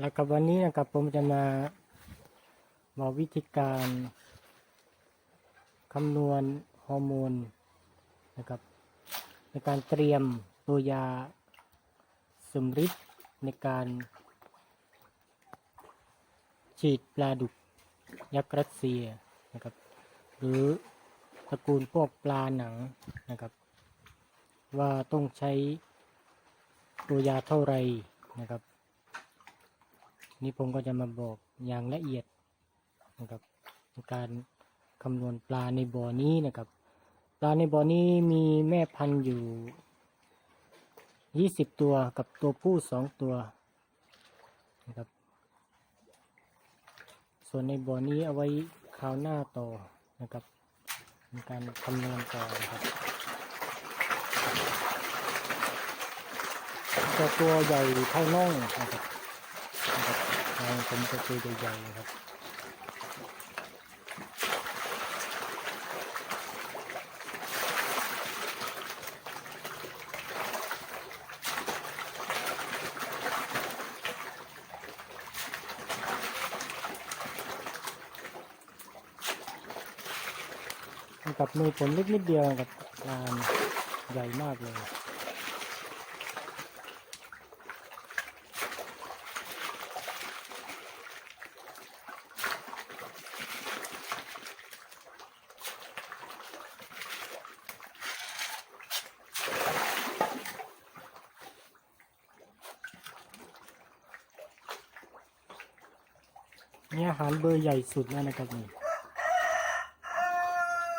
แล้วกับวันนี้นะครับผมจะมาบอกวิธีการคำนวณฮอร์โมนนะครับ ในการเตรียมตัวยาสมฤทธิ์ในการฉีดปลาดุกยักษ์รัสเซียนะครับ หรือตระกูลพวกปลาหนังนะครับ ว่าต้องใช้ตัวยาเท่าไหรนะครับ นี่ผมก็จะมาบอกอย่างละเอียดนะครับการคำนวณปลาในบ่อนี้นะครับ ปลาในบ่อนี้มีแม่พันธุ์อยู่ยี่สิบตัวกับตัวผู้สองตัวนะครับ ส่วนในบ่อนี้เอาไว้คราวหน้าต่อนะครับในการคำนวณต่อนะครับตัวใหญ่เท่าน่องนะครับางผมจะตัวใหญ่ๆนะครับกับมือผมเล็กนิดเดียวกับลานใหญ่มากเลย นี่อาหารเบอร์ใหญ่สุดแล้วนะครับนี่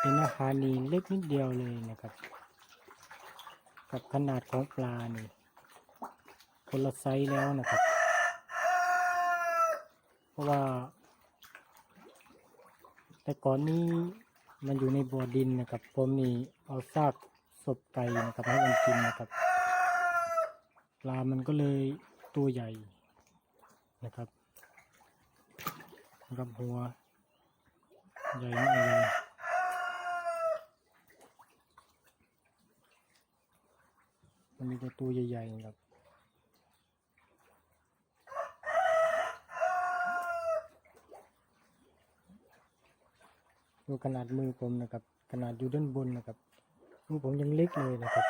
เป็นอาหารนี่เล็กนิดเดียวเลยนะครับ กับขนาดของปลานี่คนละไซส์แล้วนะครับ เพราะว่า แต่ก่อนนี้มันอยู่ในบ่อดินนะครับ ผมนี่เอาซากศพไก่นะครับให้มันกินนะครับ ปลามันก็เลยตัวใหญ่นะครับ กับหัว ใหญ่มากเลยมันมีแต่ตัวใหญ่ๆครับดูขนาดมือผมนะครับ ขนาดอยู่ด้านบนนะครับมือผมยังเล็กเลยนะครับ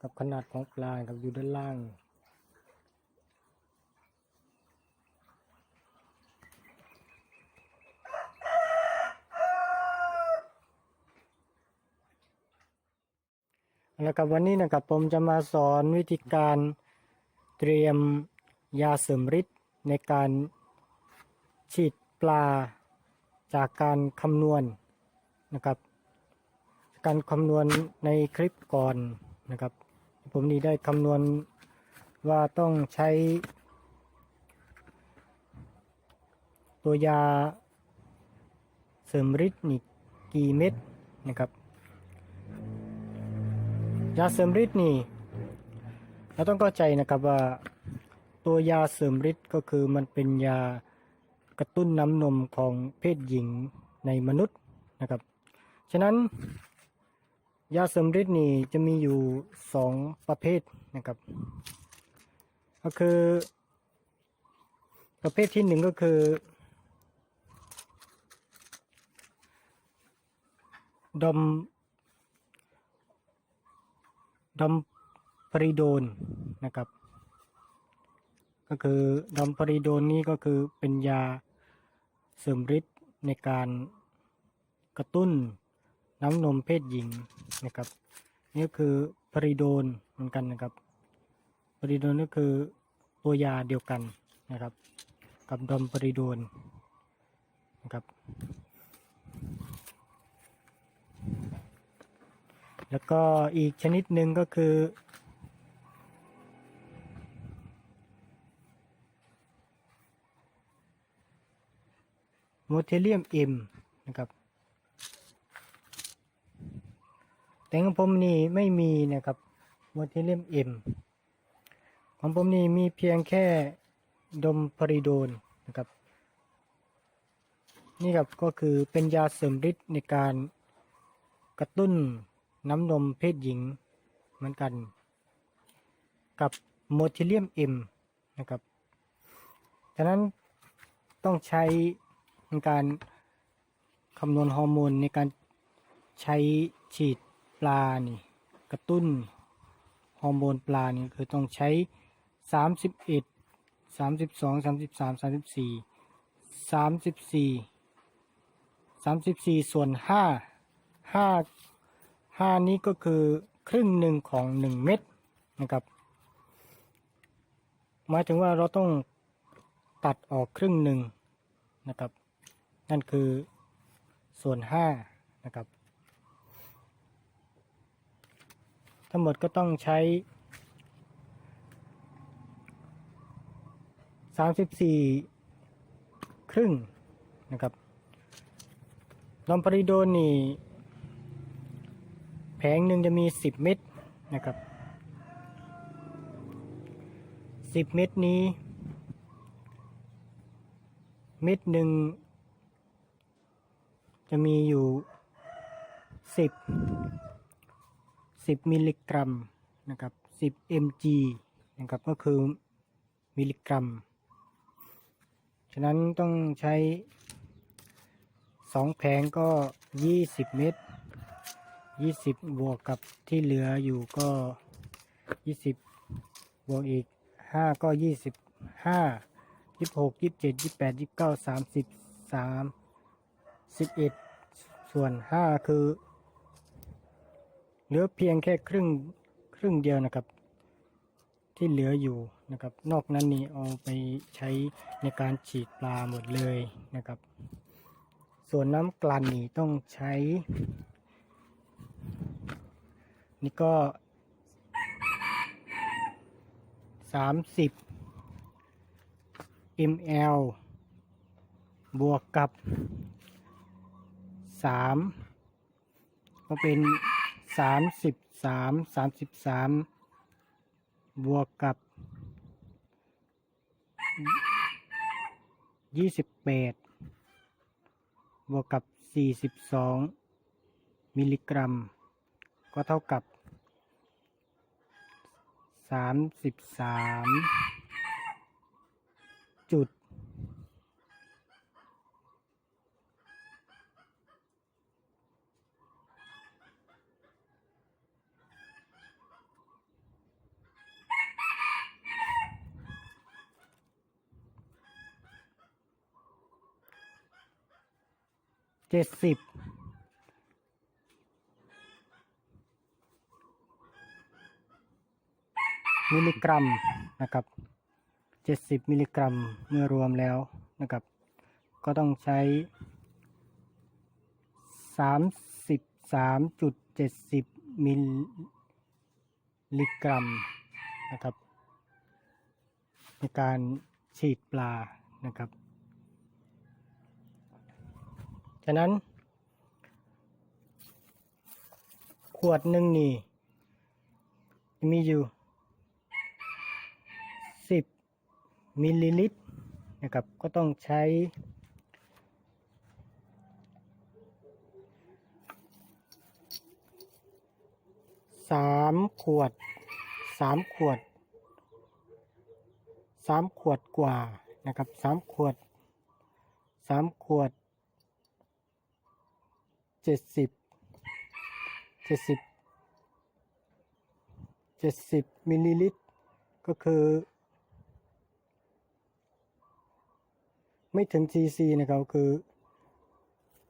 กับขนาดของปลาครับอยู่ด้านล่าง นะครับวันนี้นะครับผมจะมาสอนวิธีการเตรียมยาเสริมฤทธิ์ในการฉีดปลาจากการคำนวณนะครับ การคำนวณในคลิปก่อนนะครับ ผมนี่ได้คำนวณว่าต้องใช้ ตัวยาเสริมฤทธิ์นี่กี่เม็ดนะครับ ยาเสริมฤทธิ์นี่เราต้องเข้าใจนะครับว่าตัวยาเสริมฤทธิ์ก็คือมันเป็นยากระตุ้นน้ำนมของเพศหญิงในมนุษย์นะครับ ฉะนั้น ยาเสริมฤทธิ์นี่จะมีอยู่สองประเภทนะครับ ก็คือ ประเภทที่หนึ่งก็คือ ดอม ดอมปริโดนนะครับ ก็คือดอมปริโดนนี้ก็คือเป็นยาเสริมฤทธิ์ในการกระตุ้นน้ำนมเพศหญิงนะครับ นี่ก็คือปริโดนเหมือนกันนะครับปริโดนก็คือตัวยาเดียวกันนะครับ กับดอมปริโดนนะครับ แล้วก็อีกชนิดหนึ่งก็คือ โมเทเลียมเอ็มนะครับ แต่ของผมนี่ไม่มีนะครับ โมเทเลียมเอ็มของผมนี่มีเพียงแค่ดมพริโดนนะครับ นี่ครับก็คือเป็นยาเสริมฤทธิ์ในการกระตุ้น น้ำนมเพศหญิงเหมือนกัน กับโมทิเลียมเอ็มนะครับฉะนั้นต้องใช้ในการคำนวณฮอร์โมนในการใช้ฉีดปลานี่กระตุ้นฮอร์โมนปลานี่คือต้องใช้ 31 32 33 34 34 34 ส่วน 5 5 5 นี้ก็คือครึ่งหนึ่งของ 1 เม็ดนะครับ หมายถึงว่าเราต้องตัดออกครึ่งหนึ่งนะครับ นั่นคือส่วน 5 นะครับ ทั้งหมดก็ต้องใช้ 34 ครึ่งนะครับลอมปริโดนนี่ แผงหนึ่งจะมี 10 เม็ดนะครับ 10 เม็ดนี้ เม็ดหนึ่งจะมีอยู่ 10 10 มิลลิกรัมนะครับ10 mg นะครับก็คือมิลลิกรัม ฉะนั้นต้องใช้ 2 แผงก็ 20 เม็ด 20บบวกกับที่เหลืออยู่ก็20บบวกอีก5ก็25 26 27 28 29 30 3 11ส่วน5คือ เหลือเพียงแค่ครึ่งครึ่งเดียวนะครับ ที่เหลืออยู่นะครับ นอกนั้นนี่เอาไปใช้ในการฉีดปลาหมดเลยนะครับ ส่วนน้ำกลั่นนี่ต้องใช้ นี่ก็30 ml บวกกับ3ก็เป็น33 33บวกกับ28บวกกับ42มิลลิกรัม ก็เท่ากับ33จุดเจ็ดสิบ มิลลิกรัมนะครับเจ็ดสิบมิลลิกรัมเมื่อรวมแล้วนะครับ ก็ต้องใช้สามสิบสามจุดเจ็ดสิบมิลลิกรัมนะครับ ในการฉีดปลานะครับ ฉะนั้น ขวดหนึ่งนี่มีอยู่สิบ มิลลิลิตรนะครับ ก็ต้องใช้ สามขวดสามขวดสามขวดกว่านะครับสามขวดสามขวดเจ็ดสิบเจ็ดสิบเจ็ดสิบมิลลิลิตร ก็คือ ไม่ถึงซีซีนะครับคือ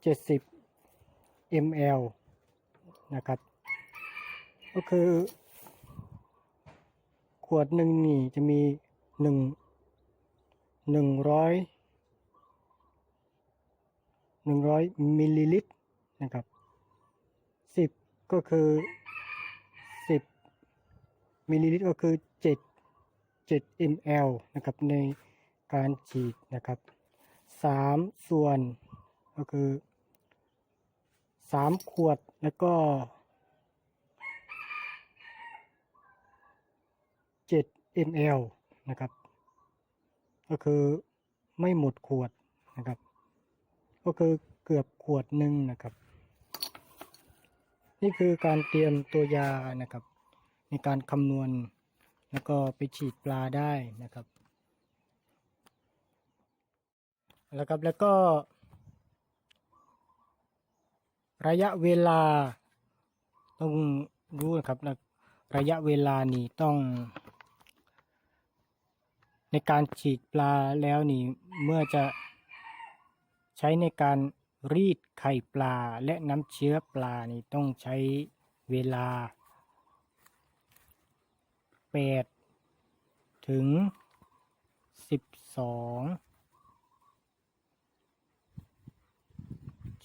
เจ็ดสิบ ml นะครับ ก็คือ ขวดหนึ่งนี่จะมีหนึ่งหนึ่งร้อยหนึ่งร้อยมิลลิลิตรนะครับสิบก็คือสิบมิลลิลิตรก็คือเจ็ดเจ็ด ml นะครับในการฉีดนะครับ สามส่วนก็คือสามขวดแล้วก็เจ็ด ml นะครับ ก็คือไม่หมดขวดนะครับ ก็คือเกือบขวดหนึ่งนะครับ นี่คือการเตรียมตัวยานะครับ ในการคำนวณแล้วก็ไปฉีดปลาได้นะครับ แล้วครับ แล้วก็ ระยะเวลาต้องรู้นะครับนะระยะเวลานี่ต้อง ในการฉีกปลาแล้วนี่เมื่อจะใช้ในการรีดไข่ปลาและน้ำเชื้อปลานี่ต้องใช้เวลา 8 ถึง 12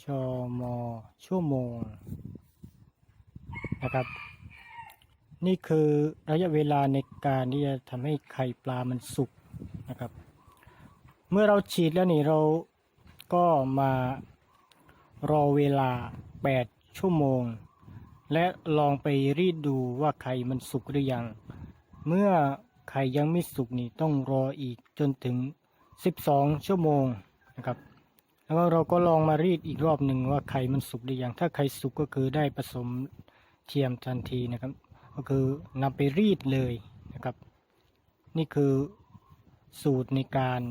ชมชั่วโมงนะครับ นี่คือระยะเวลาในการที่จะทำให้ไข่ปลามันสุกนะครับ เมื่อเราฉีดแล้วนี่เราก็มารอเวลา 8 ชั่วโมง และลองไปรีดดูว่าไข่มันสุกหรือยัง เมื่อไข่ยังไม่สุกนี่ต้องรออีกจนถึง 12 ชั่วโมงนะครับ แล้วเราก็ลองมารีดอีกรอบหนึ่งว่าไข่มันสุกหรือยังถ้าไข่สุกก็คือได้ผสมเทียมทันทีนะครับ ก็คือนำไปรีดเลยนะครับ นี่คือสูตรในการ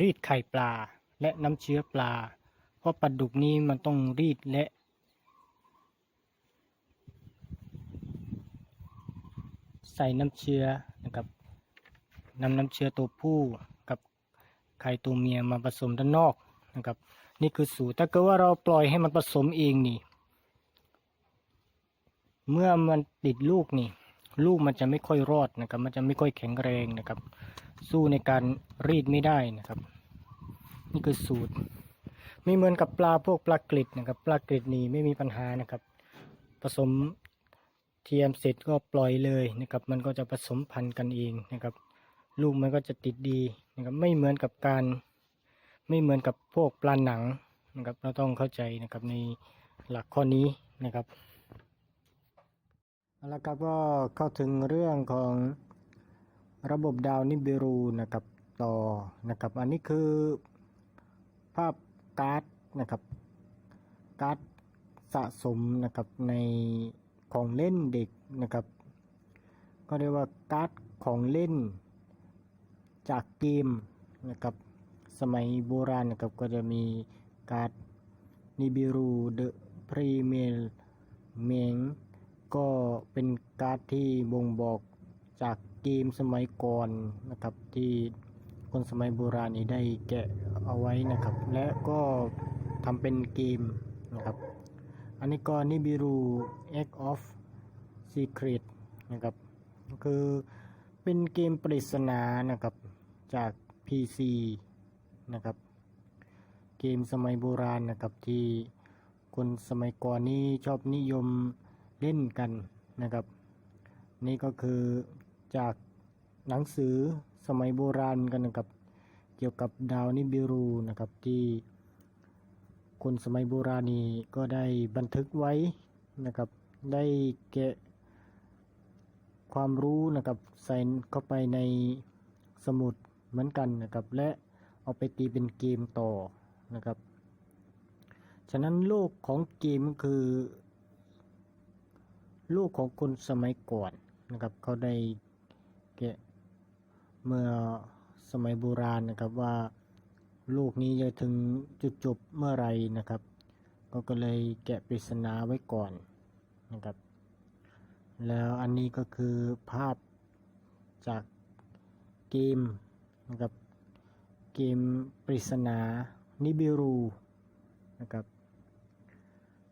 รีดไข่ปลาและน้ำเชื้อปลา เพราะปลาดุกนี้มันต้องรีดและ ใส่น้ำเชื้อนะครับนำน้ำเชื้อตัวผู้กับไข่ตัวเมียมาผสมด้านนอกนะครับ นี่คือสูตรถ้าเกิดว่าเราปล่อยให้มันผสมเองนี่ เมื่อมันติดลูกนี่ ลูกมันจะไม่ค่อยรอดนะครับ มันจะไม่ค่อยแข็งแรงนะครับ สู้ในการรีดไม่ได้นะครับ นี่คือสูตร ไม่เหมือนกับปลาพวกปลากริดนะครับ ปลากริดนี่ไม่มีปัญหานะครับ ผสม เทียมเสร็จก็ปล่อยเลยนะครับ มันก็จะผสมพันธุ์กันเองนะครับ ลูกมันก็จะติดดีนะครับ ไม่เหมือนกับการ ไม่เหมือนกับพวกปลาหนังนะครับ เราต้องเข้าใจนะครับในหลักข้อนี้นะครับเอาละครับก็เข้าถึงเรื่องของระบบดาวนิบิรูนะครับต่อนะครับ อันนี้คือภาพการ์ดนะครับการ์ดสะสมนะครับใน ของเล่นเด็กนะครับ ก็เรียกว่าการ์ดของเล่นจากเกมนะครับ สมัยโบราณนะครับก็จะมีการ์ดนิบิรูเดอะพรีเมลเมงก็เป็นการ์ดที่บ่งบอกจากเกมสมัยก่อนนะครับที่คนสมัยโบราณนี้ได้แกะเอาไว้นะครับ และก็ทำเป็นเกมนะครับ อันนี้ก็นิบิรู X of Secret นะครับก็คือเป็นเกมปริศนานะครับจาก PC นะครับ เกมสมัยโบราณนะครับที่คนสมัยก่อนนี้ชอบนิยมเล่นกันนะครับ นี่ก็คือจากหนังสือสมัยโบราณกันนะครับ เกี่ยวกับดาวนิบิรูนะครับที่ คนสมัยโบราณนี้ก็ได้บันทึกไว้นะครับ ได้แกะความรู้นะครับใส่เข้าไปในสมุดเหมือนกันนะครับ และเอาไปตีเป็นเกมต่อนะครับ ฉะนั้นโลกของเกมคือ โลกของคนสมัยก่อนนะครับ เขาได้แกะเมื่อสมัยโบราณนะครับว่า ลูกนี้จะถึงจุดจบเมื่อไรนะครับ ก็ก็เลยแกะปริศนาไว้ก่อนนะครับ แล้วอันนี้ก็คือภาพจากเกมนะครับเกมปริศนานิบิรูนะครับ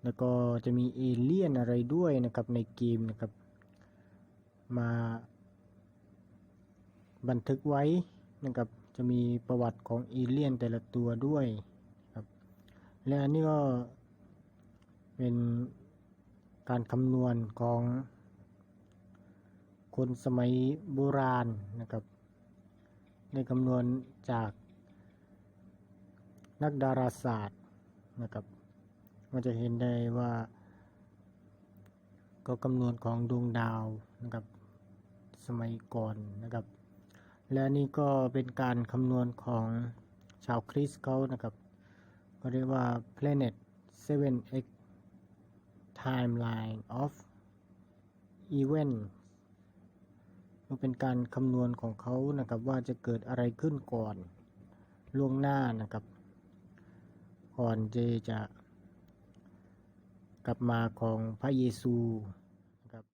แล้วก็จะมีเอเลี่ยนอะไรด้วยนะครับในเกมนะครับ มาบันทึกไว้นะครับ จะมีประวัติของเอเลี่ยนแต่ละตัวด้วยครับ และอันนี้ก็เป็นการคำนวณของคนสมัยโบราณนะครับ ได้คำนวณจากนักดาราศาสตร์นะครับก็จะเห็นได้ว่า ก็คำนวณของดวงดาวนะครับ สมัยก่อนนะครับ และนี่ก็เป็นการคำนวณของชาวคริสต์เขานะครับก็เรียกว่า planet 7x timeline of event มันเป็นการคำนวณของเขานะครับว่าจะเกิดอะไรขึ้นก่อนล่วงหน้านะครับ ก่อนเจจะกลับมาของพระเยซู